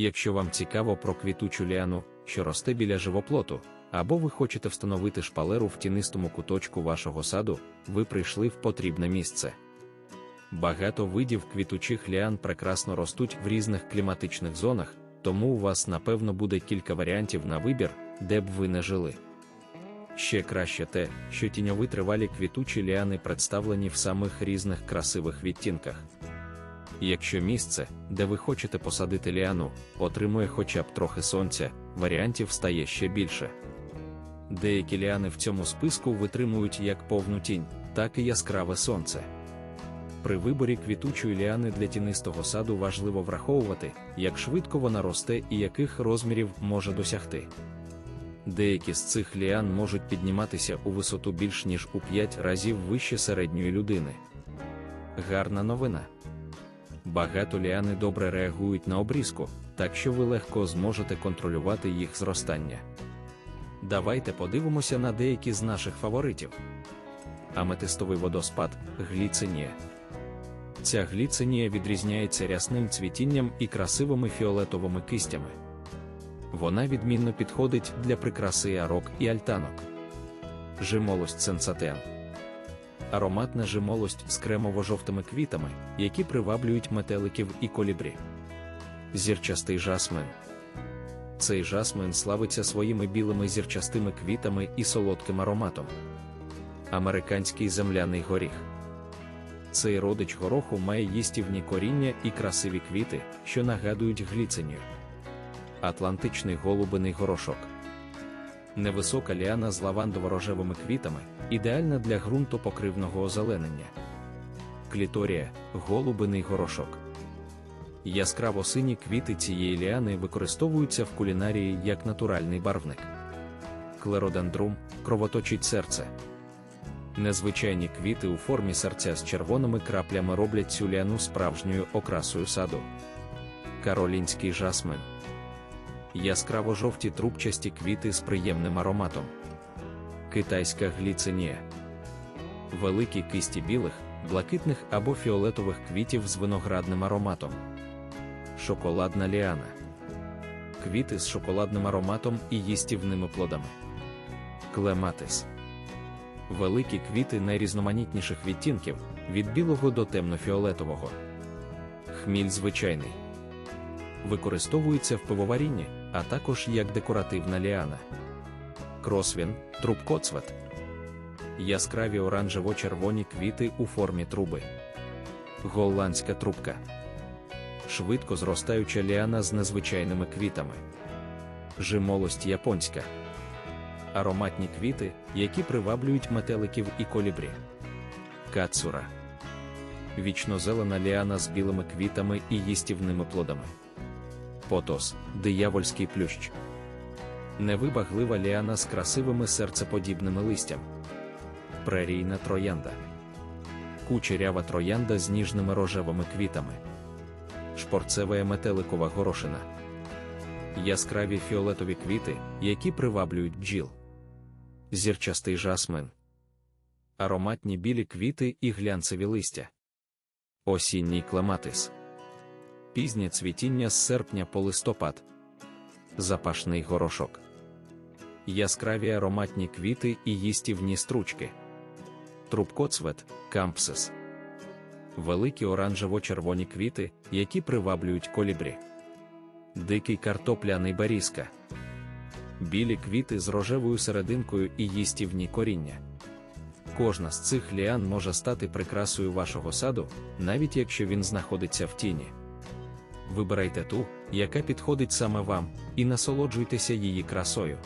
Якщо вам цікаво про квітучу ліану, що росте біля живоплоту, або ви хочете встановити шпалеру в тінистому куточку вашого саду, ви прийшли в потрібне місце. Багато видів квітучих ліан прекрасно ростуть в різних кліматичних зонах, тому у вас напевно буде кілька варіантів на вибір, де б ви не жили. Ще краще те, що тіньові тривалі квітучі ліани представлені в самих різних красивих відтінках. Якщо місце, де ви хочете посадити ліану, отримує хоча б трохи сонця, варіантів стає ще більше. Деякі ліани в цьому списку витримують як повну тінь, так і яскраве сонце. При виборі квітучої ліани для тінистого саду важливо враховувати, як швидко вона росте і яких розмірів може досягти. Деякі з цих ліан можуть підніматися у висоту більш ніж у 5 разів вище середньої людини. Гарна новина. Багато ліани добре реагують на обрізку, так що ви легко зможете контролювати їх зростання. Давайте подивимося на деякі з наших фаворитів. Аметистовий водоспад гліцинія. Ця гліцинія відрізняється рясним цвітінням і красивими фіолетовими кистями. Вона відмінно підходить для прикраси арок і альтанок. Жимолость сенсатен. Ароматна жимолость з кремово-жовтими квітами, які приваблюють метеликів і колібрі. Зірчастий жасмин. Цей жасмин славиться своїми білими зірчастими квітами і солодким ароматом. Американський земляний горіх. Цей родич гороху має їстівні коріння і красиві квіти, що нагадують гліцинію. Атлантичний голубиний горошок. Невисока ліана з лавандово-рожевими квітами, ідеальна для ґрунтопокривного озеленення. Кліторія голубиний горошок. Яскраво сині квіти цієї ліани використовуються в кулінарії як натуральний барвник. Клеродендрум кровоточить серце. Незвичайні квіти у формі серця з червоними краплями роблять цю ліану справжньою окрасою саду. Каролінський жасмин. Яскраво жовті трубчасті квіти з приємним ароматом. Китайська гліцинія. Великі кисті білих, блакитних або фіолетових квітів з виноградним ароматом. Шоколадна ліана. Квіти з шоколадним ароматом і їстівними плодами. Клематис. Великі квіти найрізноманітніших відтінків від білого до темно-фіолетового. Хміль звичайний. Використовується в пивоварінні, а також як декоративна ліана. Кросвін, трубкоцвет. Яскраві оранжево-червоні квіти у формі труби. Голландська трубка. Швидко зростаюча ліана з незвичайними квітами. Жимолость японська. Ароматні квіти, які приваблюють метеликів і колібрі. Кацура. Вічнозелена ліана з білими квітами і їстівними плодами. Потос диявольський плющ. Невибаглива ліана з красивими серцеподібними листям. Прерійна троянда. Кучерява троянда з ніжними рожевими квітами. Шпорцева метеликова горошина. Яскраві фіолетові квіти, які приваблюють бджіл. Зірчастий жасмин. Ароматні білі квіти і глянцеві листя. Осінній клематис. Пізнє цвітіння з серпня по листопад. Запашний горошок. Яскраві ароматні квіти і їстівні стручки. Трубкоцвет, кампсис. Великі оранжево-червоні квіти, які приваблюють колібрі. Дикий картопляний барізка. Білі квіти з рожевою серединкою і їстівні коріння. Кожна з цих ліан може стати прикрасою вашого саду, навіть якщо він знаходиться в тіні. Вибирайте ту, яка підходить саме вам, і насолоджуйтеся її красою.